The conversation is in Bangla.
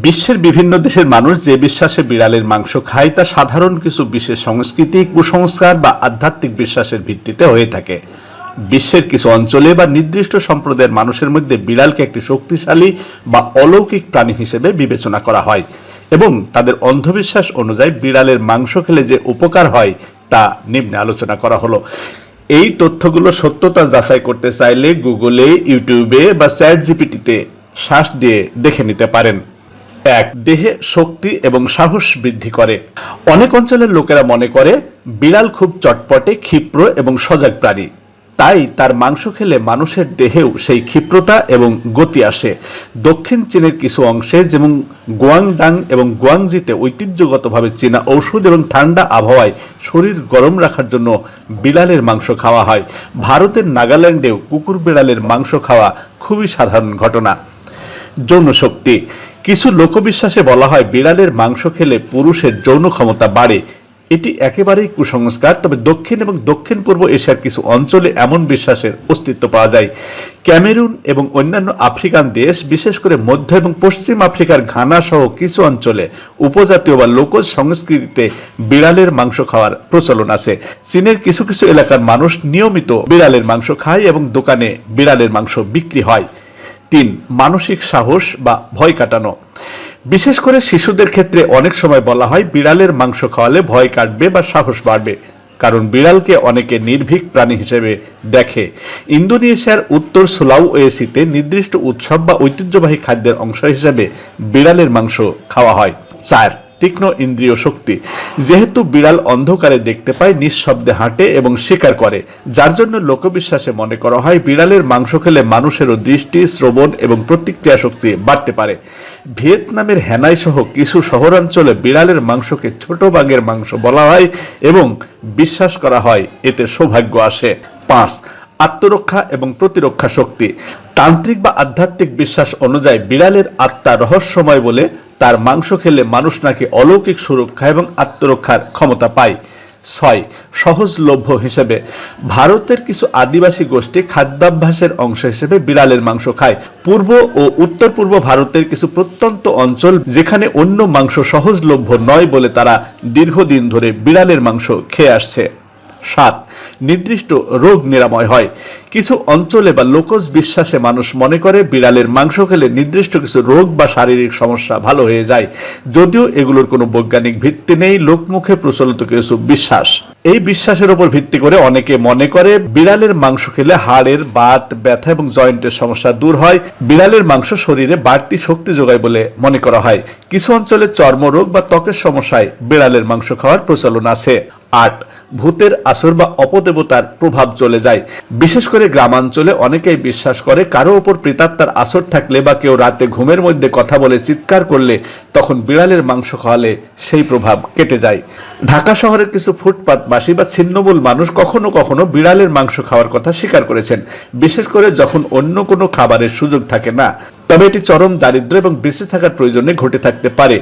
বিশ্বের বিভিন্ন দেশের মানুষ যে বিশ্বাসে বিড়ালের মাংস খায়, তা সাধারণ কিছু বিশেষ সংস্কৃতি, কুসংস্কার বা আধ্যাত্মিক বিশ্বাসের ভিত্তিতে হয়ে থাকে। বিশ্বের কিছু অঞ্চলে বা নির্দিষ্ট সম্প্রদায়ের মানুষের মধ্যে বিড়ালকে একটি শক্তিশালী বা অলৌকিক প্রাণী হিসেবে বিবেচনা করা হয় এবং তাদের অন্ধবিশ্বাস অনুযায়ী বিড়ালের মাংস খেলে যে উপকার হয়, তা নিম্নে আলোচনা করা হলো। এই তথ্যগুলো সত্যতা যাচাই করতে চাইলে গুগলে ইউটিউবে বা চ্যাট জিপিটিতে শ্বাস দিয়ে দেখে নিতে পারেন। এক, দেহে শক্তি এবং সাহস বৃদ্ধি করে। অনেক অঞ্চলের লোকেরা মনে করে, বিড়াল খুব চটপটে, ক্ষিপ্র এবং সজাগ প্রাণী। তাই তার মাংস খেলে মানুষের দেহেও সেই ক্ষিপ্রতা এবং গতি আসে। দক্ষিণ চীনের কিছু অংশে যেমন গোয়াংডাং এবং গোয়াংজিতে ঐতিহ্যগতভাবে চীনা ঔষধ এবং ঠান্ডা আবহাওয়ায় শরীর গরম রাখার জন্য বিড়ালের মাংস খাওয়া হয়। ভারতের নাগাল্যান্ডেও কুকুর বিড়ালের মাংস খাওয়া খুবই সাধারণ ঘটনা। যৌন শক্তি কিছু লোকবিশ্বাসে বলা হয় বিড়ালের মাংস খেলে পুরুষের যৌন ক্ষমতা বাড়ে। এটি একেবারেই কুসংস্কার, তবে দক্ষিণ এবং দক্ষিণ পূর্ব এশিয়ার কিছু অঞ্চলে এমন বিশ্বাসের অস্তিত্ব পাওয়া যায়। ক্যামেরুন এবং অন্যান্য আফ্রিকান দেশ, বিশেষ করে মধ্য এবং পশ্চিম আফ্রিকার ঘানা সহ কিছু অঞ্চলে উপজাতীয় বা লোকজ সংস্কৃতিতে বিড়ালের মাংস খাওয়ার প্রচলন আছে। চীনের কিছু কিছু এলাকার মানুষ নিয়মিত বিড়ালের মাংস খায় এবং দোকানে বিড়ালের মাংস বিক্রি হয়। তিন, মানসিক সাহস বা ভয় কাটানো। বিশেষ করে শিশুদের ক্ষেত্রে অনেক সময় বলা হয়, বিড়ালের মাংস খাওয়ালে ভয় কাটবে বা সাহস বাড়বে। কারণ বিড়ালকে অনেকে নির্ভীক প্রাণী হিসেবে দেখে। ইন্দোনেশিয়ার উত্তর সুলাউয়েসিতে নির্দিষ্ট উৎসব বা ঐতিহ্যবাহী খাদ্যের অংশ হিসেবে বিড়ালের মাংস খাওয়া হয়। চার তীক্ষ্ণ ইন্দ্রিয় শক্তি। যেহেতু বিড়াল অন্ধকারে দেখতে পায়, নিঃশব্দে হাঁটে এবং শিকার করে। যার জন্য লোকবিশ্বাসে মনে করা হয়, বিড়ালের মাংস খেলে মানুষেরও দৃষ্টি, শ্রবণ এবং প্রতিক্রিয়া শক্তি বাড়তে পারে। ভিয়েতনামের হ্যানাই সহ কিছু শহরাঞ্চলে বিড়ালের মাংসকে ছোট বাঘের মাংস বলা হয় এবং বিশ্বাস করা হয়, এতে সৌভাগ্য আসে। পাঁচ, আত্মরক্ষা এবং প্রতিরক্ষা শক্তি। তান্ত্রিক বা আধ্যাত্মিক বিশ্বাস অনুযায়ী বিড়ালের আত্মা রহস্যময় বলে তার মাংস খেলে মানুষ নাকি অলৌকিক সুরক্ষা এবং আত্মরক্ষার ক্ষমতা পায়। ছয়, সহজলভ্য হিসেবে। ভারতের কিছু আদিবাসী গোষ্ঠী খাদ্যাভ্যাসের অংশ হিসেবে বিড়ালের মাংস খায়। পূর্ব ও উত্তর পূর্ব ভারতের কিছু প্রত্যন্ত অঞ্চল যেখানে অন্য মাংস সহজলভ্য নয় বলে তারা দীর্ঘদিন ধরে বিড়ালের মাংস খেয়ে আসছে। সাত। নির্দিষ্ট রোগ নিরাময় হয়। কিছু অঞ্চলে বা লোকজ বিশ্বাসে মানুষ মনে করে বিড়ালের মাংস খেলে নির্দিষ্ট কিছু রোগ বা শারীরিক সমস্যা ভালো হয়ে যায়। যদিও এগুলোর কোনো বৈজ্ঞানিক ভিত্তি নেই, লোকমুখে প্রচলিত কিছু বিশ্বাস। এই বিশ্বাসের উপর ভিত্তি করে অনেকে মনে করে বিড়ালের মাংস খেলে হাড়ের বাত, ব্যথা এবং জয়েন্টের সমস্যা দূর হয়। বিড়ালের মাংস শরীরে বাড়তি শক্তি যোগায় বলে মনে করা হয়। কিছু অঞ্চলে চর্মরোগ বা ত্বকের সমস্যায় বিড়ালের মাংস খাওয়ার প্রচলন আছে। আট ভূতের আসর বা অপদেবতার প্রভাব চলে যায়। বিশেষ করে গ্রামাঞ্চলে অনেকেই বিশ্বাস করে কারও ওপর প্রেতাত্মার আসর থাকলে বা কেউ রাতে ঘুমের মধ্যে কথা বলে চিৎকার করলে তখন বিড়ালের মাংস খাওয়ালে সেই প্রভাব কেটে যায়। ঢাকা শহরের কিছু ফুটপাতবাসী বা ছিন্নমূল মানুষ কখনো কখনো বিড়ালের মাংস খাওয়ার কথা স্বীকার করেছেন, বিশেষ করে যখন অন্য কোনো খাবারের সুযোগ থাকে না। তবে এটি চরম দারিদ্র্য এবং বেঁচে থাকার প্রয়োজনে ঘটে থাকতে পারে।